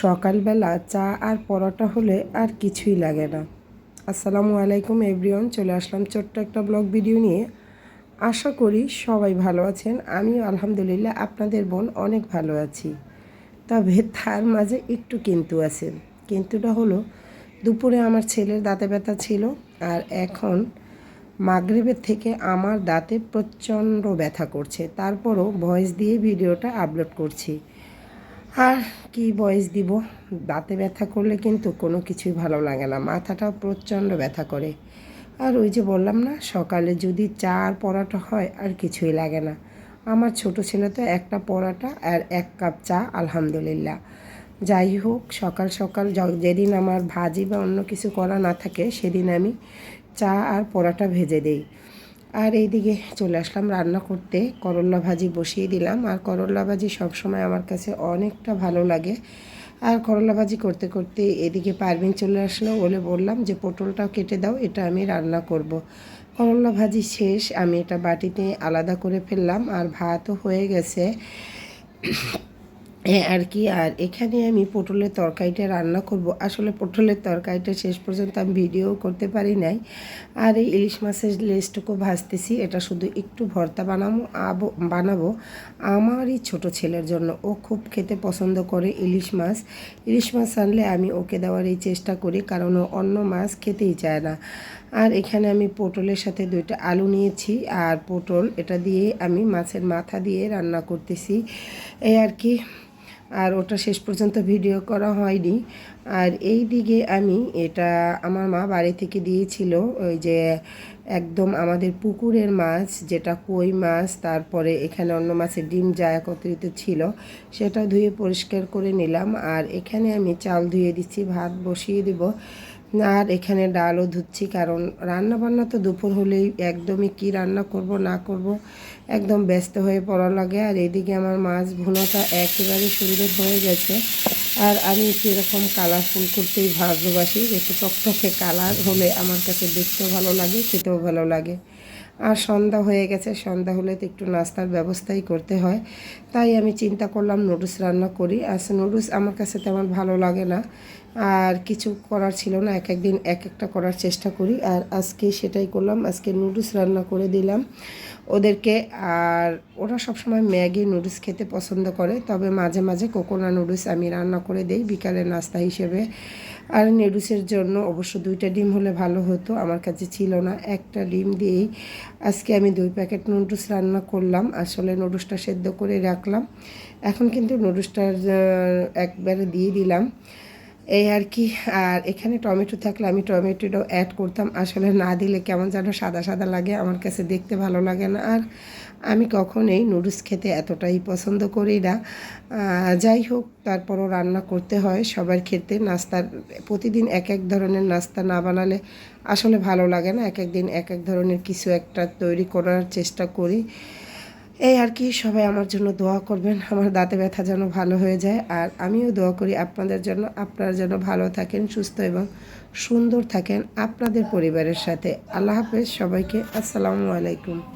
সকালবেলা চা আর পরোটা হলে আর কিছুই লাগে না। আসসালামু আলাইকুম এভরিওয়ান, চলে আসলাম ছোট্ট একটা ব্লগ ভিডিও নিয়ে। আশা করি সবাই ভালো আছেন। আমিও আলহামদুলিল্লাহ আপনাদের বোন অনেক ভালো আছি। তবে তার মাঝে একটু কিন্তু আছে। কিন্তুটা হলো, দুপুরে আমার ছেলের দাঁতে ব্যথা ছিল আর এখন মাগরিবের থেকে আমার দাঁতে প্রচণ্ড ব্যথা করছে। তারপরও ভয়েস দিয়ে ভিডিওটা আপলোড করছি। আর কি বয়স দিব? দাঁতে ব্যথা করলে কিন্তু কোনো কিছুই ভালো লাগে না। মাথাটাও প্রচণ্ড ব্যথা করে। আর ওই যে বললাম না, সকালে যদি চা আর পরাটা হয় আর কিছুই লাগে না। আমার ছোট ছেলে তো একটা পরাটা আর এক কাপ চা, আলহামদুলিল্লাহ। যাই হোক, সকাল সকাল যেদিন আমার ভাজি বা অন্য কিছু করা না থাকে, সেদিন আমি চা আর পরাটা ভেজে দিই। আর এইদিকে চলে আসলাম রান্না করতে। করল্লা ভাজি বসিয়ে দিলাম। আর করল্লা ভাজি সবসময় আমার কাছে অনেকটা ভালো লাগে। আর করলা ভাজি করতে করতে এদিকে পারবিন চলে আসলো। বলে বললাম যে, পটলটাও কেটে দাও, এটা আমি রান্না করব। করলা ভাজি শেষ। আমি এটা বাটিতে আলাদা করে ফেললাম। আর ভাতও হয়ে গেছে। হ্যাঁ আর কি, আর এখানে আমি পটলের তরকারিটা রান্না করব। আসলে পটলের তরকারিটা শেষ পর্যন্ত আমি ভিডিও করতে পারি নাই। আর এই ইলিশ মাছের লেসটুকু ভাজতেছি, এটা শুধু একটু ভর্তা বানাবো আবো, বানাবো। আমারই ছোট ছেলের জন্য ও খুব খেতে পছন্দ করে ইলিশ মাছ। ইলিশ মাছ আনলে আমি ওকে দেওয়ার এই চেষ্টা করি, কারণ ও অন্য মাছ খেতেই চায় না। আর এখানে আমি পটলের সাথে দুইটা আলু নিয়েছি, আর পটল এটা দিয়ে আমি মাছের মাথা দিয়ে রান্না করতেছি। এই আর কি আর ওটা শেষ পর্যন্ত ভিডিও করা হয়নি। আর এই দিকে আমি এটা আমার মা বাড়ি থেকে দিয়েছিল, ওই যে একদম আমাদের পুকুরের মাছ, যেটা কই মাছ, তারপরে এখানে অন্য মাছের ডিম যা একত্রিত ছিল, সেটা ধুয়ে পরিষ্কার করে নিলাম। আর এখানে আমি চাল ধুয়ে দিচ্ছি, ভাত বসিয়ে দিব। আর এখানে ডালও ধুচ্ছি, কারণ রান্না বান্না তো দুপুর হলেই একদমই কি রান্না করব, না করব, একদম ব্যস্ত হয়ে পড়া লাগে। আর এদিকে আমার মাছ ভুনোটা একেবারে সুন্দর হয়ে গেছে। আর আমি এরকম কালারফুল করতেই ভালোবাসি, একটু টকটকে কালার হলে আমার কাছে দেখতেও ভালো লাগে, খেতেও ভালো লাগে। আর সন্ধ্যা হয়ে গেছে, সন্ধ্যা হলে তো একটু নাস্তার ব্যবস্থাই করতে হয়। তাই আমি চিন্তা করলাম নুডলস রান্না করি। আর নুডলস আমার কাছে তেমন ভালো লাগে না। আর কিছু করার ছিল না, এক একদিন এক একটা করার চেষ্টা করি। আর আজকে সেটাই করলাম, আজকে নুডলস রান্না করে দিলাম। ওদেরকে আর ওরা সবসময় ম্যাগি নুডলস খেতে পছন্দ করে, তবে মাঝে মাঝে কোকোনা নুডলস আমি রান্না করে দিই বিকালে নাস্তা হিসেবে। আর নেডুসের জন্য অবশ্য দুইটা ডিম হলে ভালো হতো। আমার কাছে ছিল না একটা ডিম দিয়েই আজকে আমি দুই প্যাকেট নুডলস রান্না করলাম। আসলে নুডলসটা সেদ্ধ করে রাখলাম। এখন কিন্তু নুডলসটা একবারে দিয়ে দিলাম। এই আর কি, আর এখানে টমেটো থাকলে আমি টমেটোটাও অ্যাড করতাম। আসলে না দিলে কেমন যেন সাদা সাদা লাগে, আমার কাছে দেখতে ভালো লাগে না। আর আমি কখনোই নুডলস খেতে এতটাই পছন্দ করি না। যাই হোক, তারপরও রান্না করতে হয় সবার খেতে নাস্তার, প্রতিদিন এক এক ধরনের নাস্তা না বানালে আসলে ভালো লাগে না। এক এক দিন এক এক ধরনের কিছু একটা তৈরি করার চেষ্টা করি। এই আর কি, সবাই আমার জন্য দোয়া করবেন, আমার দাঁতে ব্যথা যেন ভালো হয়ে যায়। আর আমিও দোয়া করি আপনাদের জন্য, আপনারা যেন ভালো থাকেন, সুস্থ এবং সুন্দর থাকেন আপনাদের পরিবারের সাথে। আল্লাহ হাফেজ সবাইকে, আসসালামু আলাইকুম।